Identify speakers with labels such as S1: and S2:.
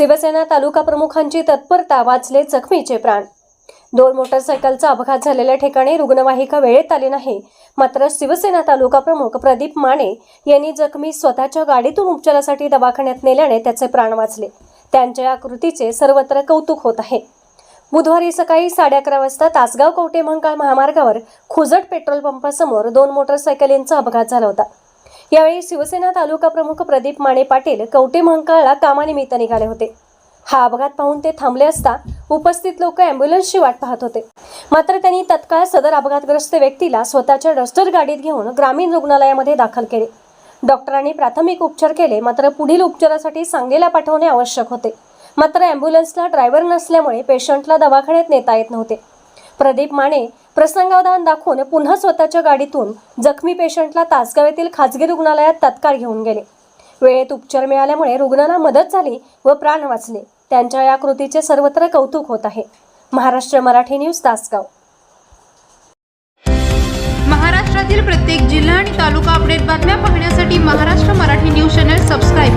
S1: शिवसेना तालुका प्रमुखांची तत्परता वाचले जखमीचे प्राण. दोन मोटरसायकलचा अपघात झालेल्या ठिकाणी रुग्णवाहिका वेळेत आली नाही. मात्र शिवसेना तालुका प्रमुख प्रदीप माने यांनी जखमी स्वतःच्या गाडीतून उपचारासाठी दवाखान्यात नेल्याने त्याचे प्राण वाचले. त्यांच्या या कृतीचे सर्वत्र कौतुक होत आहे. बुधवारी सकाळी साडे अकरा वाजता तासगाव कवटे महंकाळ महामार्गावर खुजट पेट्रोल पंपासमोर दोन मोटरसायकलींचा अपघात झाला होता. यावेळी शिवसेना तालुका प्रमुख प्रदीप माने पाटील कवटे महंकाळला कामानिमित्त निघाले होते. हा अपघात पाहून ते थांबले असता उपस्थित लोक अँब्युलन्सची वाट पाहत होते. मात्र त्यांनी तत्काळ सदर अपघातग्रस्त व्यक्तीला स्वतःच्या डस्टर गाडीत घेऊन ग्रामीण रुग्णालयामध्ये दाखल केले. डॉक्टरांनी प्राथमिक उपचार केले मात्र पुढील उपचारासाठी सांगलीला पाठवणे आवश्यक होते. मात्र अँब्युलन्सला ड्रायव्हर नसल्यामुळे पेशंटला दवाखान्यात नेता येत नव्हते. प्रदीप माने प्रसंगावधान दाखवून पुन्हा स्वतःच्या गाडीतून जखमी पेशंटला तासगाव येथील खाजगी रुग्णालयात तत्काळ घेऊन गेले. वेळेत उपचार मिळाल्यामुळे रुग्णाला मदत झाली व प्राण वाचले. त्यांच्या या कृतीचे सर्वत्र कौतुक होत आहे. महाराष्ट्र मराठी न्यूज तासगाव.
S2: महाराष्ट्रातील प्रत्येक जिल्हा आणि तालुका अपडेट बातम्या पाहण्यासाठी Maharashtra Marathi news channel subscribe